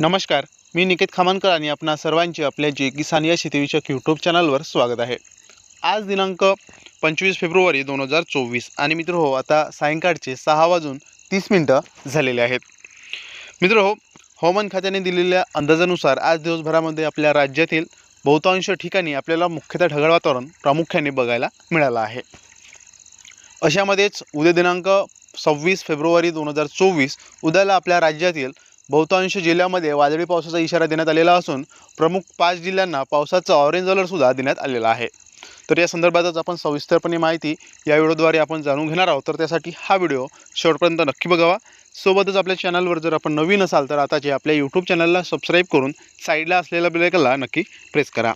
नमस्कार मी निकेत खामनकर आणि आपणा सर्वांचे आपल्या जे किसान या शेतीविषयक यूट्यूब चॅनलवर स्वागत आहे. आज दिनांक पंचवीस फेब्रुवारी दोन हजार चोवीस आणि मित्र हो आता सायंकाळचे सहा वाजून तीस मिनटं झालेले आहेत. मित्र हो हवामान खात्याने दिलेल्या अंदाजानुसार आज दिवसभरामध्ये आपल्या राज्यातील बहुतांश ठिकाणी आपल्याला मुख्यतः ढगाळ वातावरण प्रामुख्याने बघायला मिळालं आहे. अशामध्येच उद्या दिनांक सव्वीस फेब्रुवारी दोन हजार चोवीस उद्याला आपल्या राज्यातील बहुतांश जिल्ह्यामध्ये वादळी पावसाचा इशारा देण्यात आलेला असून प्रमुख पाच जिल्ह्यांना पावसाचा ऑरेंज अलर्टसुद्धा देण्यात आलेला आहे. तर या संदर्भातच आपण सविस्तरपणे माहिती या व्हिडिओद्वारे आपण जाणून घेणार आहोत. तर त्यासाठी हा व्हिडिओ शेवटपर्यंत नक्की बघावा. सोबतच आपल्या चॅनलवर जर आपण नवीन असाल तर आताचे आपल्या यूट्यूब चॅनलला सबस्क्राईब करून साईडला असलेल्या बेलायकनला नक्की प्रेस करा.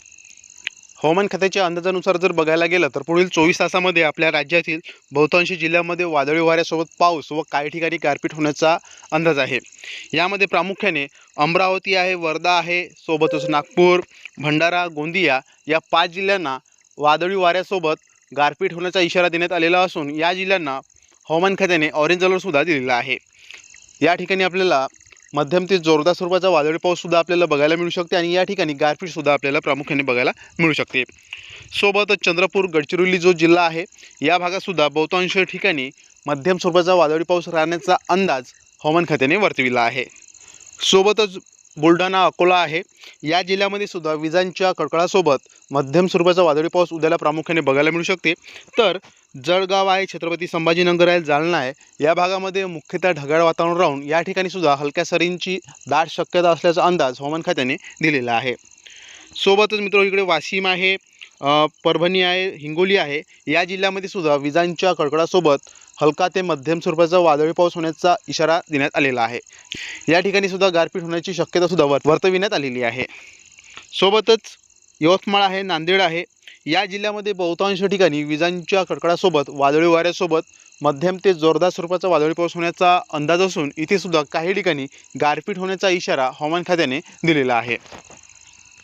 हवामान खात्याच्या अंदाजानुसार जर बघायला गेलं तर पुढील चोवीस तासामध्ये आपल्या राज्यातील बहुतांशी जिल्ह्यामध्ये वादळी वाऱ्यासोबत पाऊस व काही ठिकाणी गारपीट होण्याचा अंदाज आहे. यामध्ये प्रामुख्याने अमरावती आहे वर्धा आहे सोबतच नागपूर भंडारा गोंदिया या पाच जिल्ह्यांना वादळी वाऱ्यासोबत गारपीट होण्याचा इशारा देण्यात आलेला असून या जिल्ह्यांना हवामान खात्याने ऑरेंज अलर्टसुद्धा दिलेला आहे. या ठिकाणी आपल्याला मध्यम ते जोरदार स्वरूपाचा वादळी पाऊससुद्धा आपल्याला बघायला मिळू शकते आणि या ठिकाणी गारपीटसुद्धा आपल्याला प्रामुख्याने बघायला मिळू शकते. सोबतच चंद्रपूर गडचिरोली जो जिल्हा आहे या भागातसुद्धा बहुतांश ठिकाणी मध्यम स्वरूपाचा वादळी पाऊस राहण्याचा अंदाज हवामान खात्याने वर्तविला आहे. सोबतच बुलढाणा अकोला आहे. या जिल्ह्यामध्ये सुद्धा विजांच्या कडकडासोबत मध्यम स्वरूपाचा वादळी पाऊस उद्याला प्रामुख्याने बघायला मिळू शकते. तर जळगाव आहे छत्रपती संभाजीनगर आहे जालना आहे. या भागामध्ये मुख्यतः ढगाळ वातावरण राहून या ठिकाणी सुद्धा हलक्या सरींची दाट शक्यता असल्याचा अंदाज हवामान खात्याने दिलेला आहे. सोबतच मित्र इकडे वाशिम आहे परभणी आहे हिंगोली आहे. या जिल्ह्यामध्ये सुद्धा विजांच्या कडकडासोबत हलका ते मध्यम स्वरूपाचा वादळी पाऊस होण्याचा इशारा देण्यात आलेला आहे. या ठिकाणी सुद्धा गारपीट होण्याची शक्यता सुद्धा वर वर्तविण्यात आलेली आहे. सोबतच यवतमाळ आहे नांदेड आहे. या जिल्ह्यामध्ये बहुतांश ठिकाणी विजांच्या कडकडासोबत वादळी वाऱ्यासोबत मध्यम ते जोरदार स्वरूपाचा वादळी पाऊस होण्याचा अंदाज असून इथेसुद्धा काही ठिकाणी गारपीट होण्याचा इशारा हवामान खात्याने दिलेला आहे.